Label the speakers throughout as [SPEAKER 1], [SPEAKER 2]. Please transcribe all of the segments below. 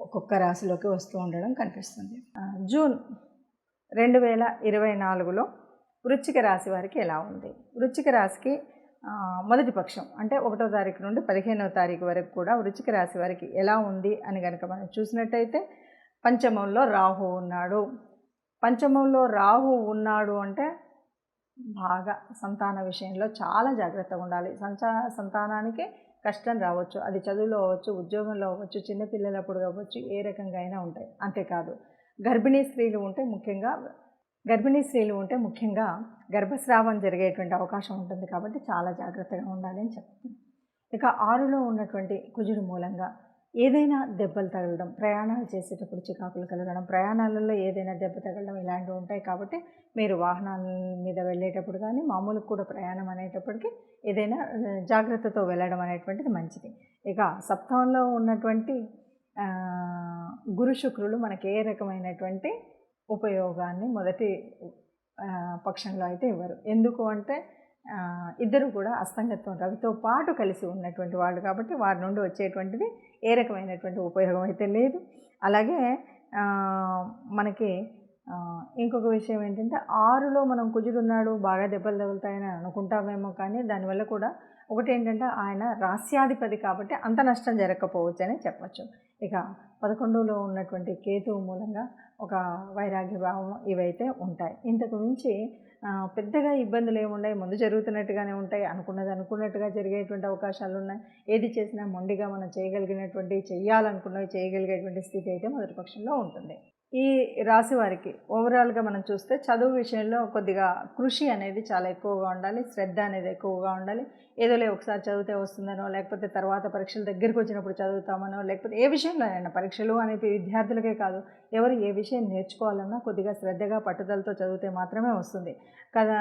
[SPEAKER 1] ఒక్కొక్క రాశిలోకి వస్తూ ఉండడం కనిపిస్తుంది. జూన్ రెండు వేల ఇరవై నాలుగులో వృచ్చిక రాశి వారికి ఎలా ఉంది? వృచ్చిక రాశికి మొదటి పక్షం అంటే ఒకటో తారీఖు నుండి పదిహేనవ తారీఖు వరకు కూడా వృచ్చిక రాశి వారికి ఎలా ఉంది అని కనుక మనం చూసినట్టయితే పంచమంలో రాహు ఉన్నాడు. పంచమంలో రాహు ఉన్నాడు అంటే బాగా సంతాన విషయంలో చాలా జాగ్రత్తగా ఉండాలి. సంచా సంతానానికి కష్టం రావచ్చు అది చదువులో అవ్వచ్చు ఉద్యోగంలో అవ్వచ్చు చిన్నపిల్లలప్పుడు కావచ్చు ఏ రకంగా అయినా ఉంటాయి. అంతేకాదు గర్భిణీ స్త్రీలు ఉంటే ముఖ్యంగా గర్భిణీ స్త్రీలు ఉంటే ముఖ్యంగా గర్భస్రావం జరిగేటువంటి అవకాశం ఉంటుంది కాబట్టి చాలా జాగ్రత్తగా ఉండాలి అని చెప్తుంది ఇక ఆరులో ఉన్నటువంటి కుజుడు మూలంగా ఏదైనా దెబ్బలు తగలడం ప్రయాణాలు చేసేటప్పుడు చికాకులు కలగడం ప్రయాణాలలో ఏదైనా దెబ్బ తగలడం ఇలాంటివి ఉంటాయి కాబట్టి మీరు వాహనాల మీద వెళ్ళేటప్పుడు కానీ మామూలు కూడా ప్రయాణం అనేటప్పటికి ఏదైనా జాగ్రత్తతో వెళ్ళడం అనేటువంటిది మంచిది. ఇక సప్తమంలో ఉన్నటువంటి గురు శుక్రులు మనకి ఏ రకమైనటువంటి ఉపయోగాన్ని మొదటి పక్షంలో అయితే ఇవ్వరు. ఎందుకు అంటే ఇద్దరు కూడా అస్తంగత్వం రవితో పాటు కలిసి ఉన్నటువంటి వాళ్ళు కాబట్టి వారి నుండి వచ్చేటువంటిది ఏ రకమైనటువంటి ఉపయోగం అయితే లేదు. అలాగే మనకి ఇంకొక విషయం ఏంటంటే ఆరులో మనం కుజుడున్నాడు బాగా దెబ్బలు తగులుతాయని అనుకుంటామేమో కానీ దానివల్ల కూడా ఒకటి ఏంటంటే ఆయన రాస్యాధిపతి కాబట్టి అంత నష్టం జరగకపోవచ్చు అని చెప్పచ్చు. ఇక పదకొండులో ఉన్నటువంటి కేతువు మూలంగా ఒక వైరాగ్య భావం ఇవైతే ఉంటాయి. ఇంతకు మించి పెద్దగా ఇబ్బందులు ఏముండవు ముందు జరుగుతున్నట్టుగానే ఉంటాయి. అనుకున్నది అనుకున్నట్టుగా జరిగేటువంటి అవకాశాలు ఉన్నాయి. ఏది చేసినా మొండిగా మనం చేయగలిగినటువంటి చేయాలనుకున్నవి చేయగలిగేటువంటి స్థితి అయితే మొదటి పక్షంలో ఉంటుంది. ఈ రాశి వారికి ఓవరాల్గా మనం చూస్తే చదువు విషయంలో కొద్దిగా కృషి అనేది చాలా ఎక్కువగా ఉండాలి శ్రద్ధ అనేది ఎక్కువగా ఉండాలి. ఏదోలే ఒకసారి చదివితే వస్తుందనో లేకపోతే తర్వాత పరీక్షల దగ్గరికి వచ్చినప్పుడు చదువుతామనో లేకపోతే ఏ విషయంలోనైనా పరీక్షలు అనేవి విద్యార్థులకే కాదు ఎవరు ఏ విషయం నేర్చుకోవాలన్నా కొద్దిగా శ్రద్ధగా పట్టుదలతో చదివితే మాత్రమే వస్తుంది. కదా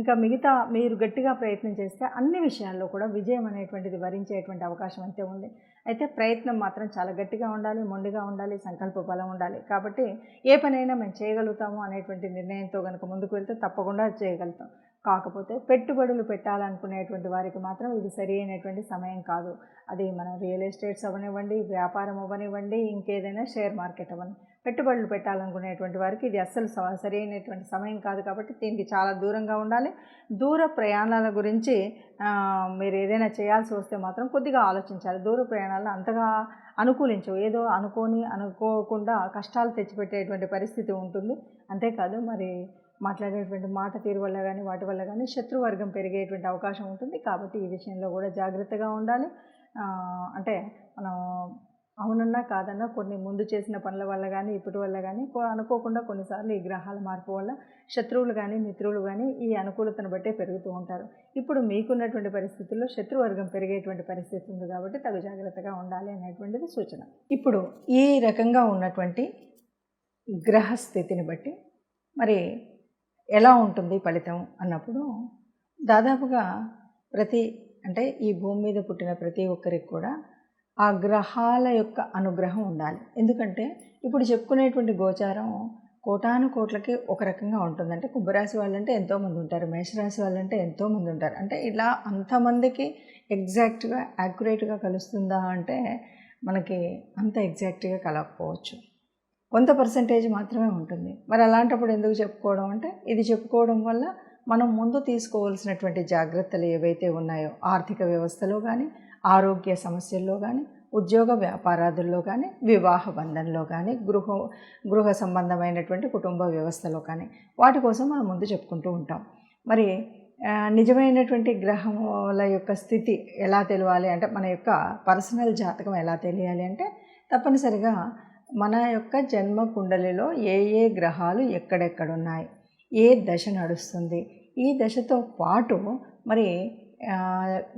[SPEAKER 1] ఇంకా మిగతా మీరు గట్టిగా ప్రయత్నం చేస్తే అన్ని విషయాల్లో కూడా విజయం అనేటువంటిది వరించేటువంటి అవకాశం అయితే ఉంది. అయితే ప్రయత్నం మాత్రం చాలా గట్టిగా ఉండాలి మొండిగా ఉండాలి సంకల్ప బలం ఉండాలి. కాబట్టి ఏ పనైనా మేము చేయగలుగుతాము అనేటువంటి నిర్ణయంతో కనుక ముందుకు వెళ్తే తప్పకుండా చేయగలుగుతాం. కాకపోతే పెట్టుబడులు పెట్టాలనుకునేటువంటి వారికి మాత్రం ఇది సరి అయినటువంటి సమయం కాదు. అది మనం రియల్ ఎస్టేట్స్ అవ్వనివ్వండి వ్యాపారం అవ్వనివ్వండి ఇంకేదైనా షేర్ మార్కెట్ అవ్వని పెట్టుబడులు పెట్టాలనుకునేటువంటి వారికి ఇది అస్సలు స- సమయం కాదు కాబట్టి దీనికి చాలా దూరంగా ఉండాలి. దూర ప్రయాణాల గురించి మీరు ఏదైనా చేయాల్సి వస్తే మాత్రం కొద్దిగా ఆలోచించాలి. దూర ప్రయాణాలను అంతగా అనుకూలించవు ఏదో అనుకోని అనుకోకుండా కష్టాలు తెచ్చిపెట్టేటువంటి పరిస్థితి ఉంటుంది. అంతేకాదు మరి మాట్లాడేటువంటి మాట తీరు వల్ల కానీ వాటి వల్ల కానీ శత్రువర్గం పెరిగేటువంటి అవకాశం ఉంటుంది. కాబట్టి ఈ విషయంలో కూడా జాగ్రత్తగా ఉండాలి. అంటే మనం అవునన్నా కాదన్నా కొన్ని ముందు చేసిన పనుల వల్ల కానీ ఇప్పటి వల్ల కానీ అనుకోకుండా కొన్నిసార్లు ఈ గ్రహాల మార్పు వల్ల శత్రువులు కానీ మిత్రులు కానీ ఈ అనుకూలతను బట్టే పెరుగుతూ ఉంటారు. ఇప్పుడు మీకున్నటువంటి పరిస్థితుల్లో శత్రువర్గం పెరిగేటువంటి పరిస్థితి ఉంది కాబట్టి తగు జాగ్రత్తగా ఉండాలి అనేటువంటిది సూచన. ఇప్పుడు ఈ రకంగా ఉన్నటువంటి గ్రహ స్థితిని బట్టి మరి ఎలా ఉంటుంది ఫలితం అన్నప్పుడు దాదాపుగా ప్రతి అంటే ఈ భూమి మీద పుట్టిన ప్రతి ఒక్కరికి కూడా ఆ గ్రహాల యొక్క అనుగ్రహం ఉండాలి. ఎందుకంటే ఇప్పుడు చెప్పుకునేటువంటి గోచారం కోటాను కోట్లకి ఒక రకంగా ఉంటుంది అంటే కుంభరాశి వాళ్ళంటే ఎంతోమంది ఉంటారు మేషరాశి వాళ్ళంటే ఎంతోమంది ఉంటారు. అంటే ఇలా అంతమందికి ఎగ్జాక్ట్గా యాక్యురేట్గా కలుస్తుందా అంటే మనకి అంత ఎగ్జాక్ట్గా కలకపోవచ్చు. కొంత పర్సంటేజ్ మాత్రమే ఉంటుంది. మరి అలాంటప్పుడు ఎందుకు చెప్పుకోవడం అంటే ఇది చెప్పుకోవడం వల్ల మనం ముందు తీసుకోవాల్సినటువంటి జాగ్రత్తలు ఏవైతే ఉన్నాయో ఆర్థిక వ్యవస్థలో కానీ ఆరోగ్య సమస్యల్లో కానీ ఉద్యోగ వ్యాపారాదుల్లో కానీ వివాహ బంధంలో కానీ గృహ గృహ సంబంధమైనటువంటి కుటుంబ వ్యవస్థలో కానీ వాటి కోసం మనం ముందు చెప్పుకుంటూ ఉంటాం. మరి నిజమైనటువంటి గ్రహముల యొక్క స్థితి ఎలా తెలియాలి అంటే మన యొక్క పర్సనల్ జాతకం ఎలా తెలియాలి అంటే తప్పనిసరిగా మన యొక్క జన్మ కుండలిలో ఏ ఏ గ్రహాలు ఎక్కడెక్కడున్నాయి ఏ దశ నడుస్తుంది ఈ దశతో పాటు మరి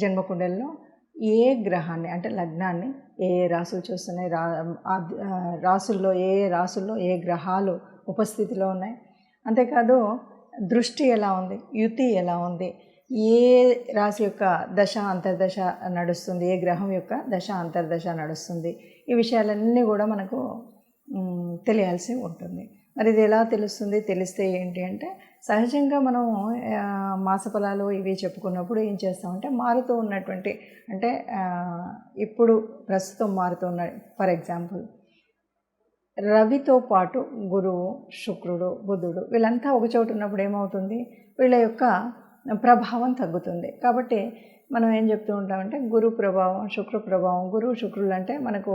[SPEAKER 1] జన్మకుండలిలో జన్మ ఏ గ్రహాన్ని అంటే లగ్నాన్ని ఏ ఏ రాసులు చూస్తున్నాయి రా రాసుల్లో ఏ ఏ రాసుల్లో ఏ గ్రహాలు ఉపస్థితిలో ఉన్నాయి. అంతేకాదు దృష్టి ఎలా ఉంది యుతి ఎలా ఉంది ఏ రాశి యొక్క దశ అంతర్దశ నడుస్తుంది ఏ గ్రహం యొక్క దశ అంతర్దశ నడుస్తుంది ఈ విషయాలన్నీ కూడా మనకు తెలియాల్సి ఉంటుంది. మరి ఇది ఎలా తెలుస్తుంది తెలిస్తే ఏంటి అంటే సహజంగా మనం మాసఫలాలు ఇవి చెప్పుకున్నప్పుడు ఏం చేస్తామంటే మారుతూ ఉన్నటువంటి అంటే ఇప్పుడు ప్రస్తుతం మారుతున్న ఫర్ ఎగ్జాంపుల్ రవితో పాటు గురువు శుక్రుడు బుధుడు వీళ్ళంతా ఒక చోటు ఉన్నప్పుడు ఏమవుతుంది? వీళ్ళ యొక్క ప్రభావం తగ్గుతుంది. కాబట్టి మనం ఏం చెప్తూ ఉంటామంటే గురు ప్రభావం శుక్ర ప్రభావం గురువు శుక్రులు అంటే మనకు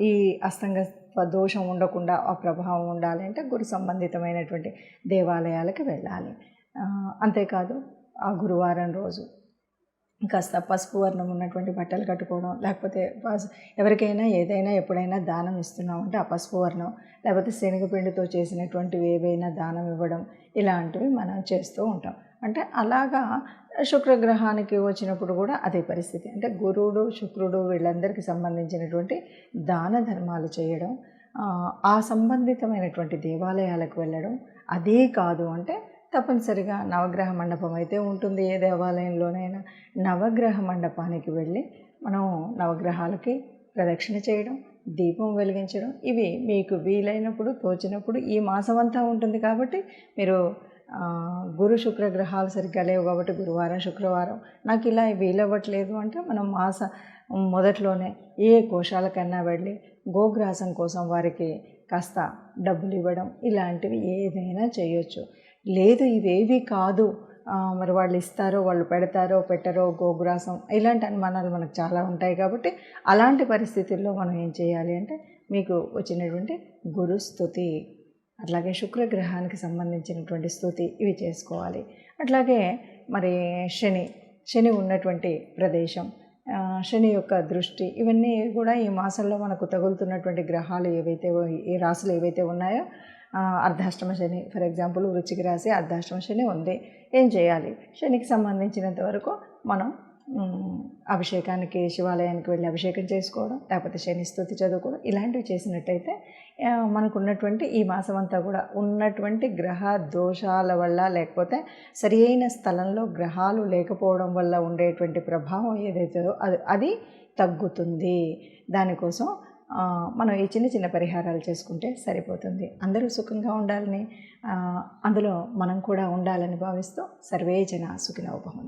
[SPEAKER 1] ఈ అస్తంగ దోషం ఉండకుండా ఆ ప్రభావం ఉండాలి అంటే గురు సంబంధితమైనటువంటి దేవాలయాలకు వెళ్ళాలి. అంతేకాదు ఆ గురువారం రోజు కాస్త పసుపు వర్ణం ఉన్నటువంటి బట్టలు కట్టుకోవడం లేకపోతే ఎవరికైనా ఏదైనా ఎప్పుడైనా దానం ఇస్తున్నామంటే ఆ పసుపు వర్ణం లేకపోతే శనగపిండితో చేసినటువంటివి ఏవైనా దానం ఇవ్వడం ఇలాంటివి మనం చేస్తూ ఉంటాం. అంటే అలాగా శుక్రగ్రహానికి వచ్చినప్పుడు కూడా అదే పరిస్థితి. అంటే గురువుడు శుక్రుడు వీళ్ళందరికీ సంబంధించినటువంటి దాన ధర్మాలు చేయడం ఆ, ఆ సంబంధితమైనటువంటి దేవాలయాలకు వెళ్ళడం అదే కాదు అంటే తప్పనిసరిగా నవగ్రహ మండపం అయితే ఉంటుంది ఏ దేవాలయంలోనైనా. నవగ్రహ మండపానికి వెళ్ళి మనం నవగ్రహాలకి ప్రదక్షిణ చేయడం దీపం వెలిగించడం ఇవి మీకు వీలైనప్పుడు తోచినప్పుడు ఈ మాసం అంతా ఉంటుంది కాబట్టి మీరు గురు శుక్ర గ్రహాలు సరిగ్గా లేవు కాబట్టి గురువారం శుక్రవారం నాకు ఇలా వీలవ్వట్లేదు అంటే మనం మాస మొదట్లోనే ఏ కోశాలకన్నా వెళ్ళి గోగ్రాసం కోసం వారికి కాస్త డబ్బులు ఇవ్వడం ఇలాంటివి ఏదైనా చేయొచ్చు. లేదు ఇవేవి కాదు. మరి వాళ్ళు ఇస్తారో వాళ్ళు పెడతారో పెట్టరో గోగ్రాసం ఇలాంటి అనుమానాలు మనకు చాలా ఉంటాయి కాబట్టి అలాంటి పరిస్థితుల్లో మనం ఏం చేయాలి అంటే మీకు వచ్చినటువంటి గురు స్థుతి అట్లాగే శుక్రగ్రహానికి సంబంధించినటువంటి స్థుతి ఇవి చేసుకోవాలి. అట్లాగే మరి శని శని ఉన్నటువంటి ప్రదేశం శని యొక్క దృష్టి. ఇవన్నీ కూడా ఈ మాసంలో మనకు తగులుతున్నటువంటి గ్రహాలు ఏవైతే ఈ రాశులు ఏవైతే ఉన్నాయో అర్ధాష్టమ శని ఫర్ ఎగ్జాంపుల్ వృచ్చిక రాశి అర్ధాష్టమ శని ఉంది. ఏం చేయాలి? శనికి సంబంధించినంత వరకు మనం అభిషేకానికి శివాలయానికి వెళ్ళి అభిషేకం చేసుకోవడం లేకపోతే శని స్థుతి చదువుకోవడం ఇలాంటివి చేసినట్టయితే మనకు ఉన్నటువంటి ఈ మాసం అంతా కూడా ఉన్నటువంటి గ్రహ దోషాల వల్ల లేకపోతే సరి అయిన స్థలంలో గ్రహాలు లేకపోవడం వల్ల ఉండేటువంటి ప్రభావం ఏదైతే అది అది తగ్గుతుంది. దానికోసం మనం ఈ చిన్న చిన్న పరిహారాలు చేసుకుంటే సరిపోతుంది. అందరూ సుఖంగా ఉండాలని అందులో మనం కూడా ఉండాలని భావిస్తూ సర్వే జన సుఖినోభవం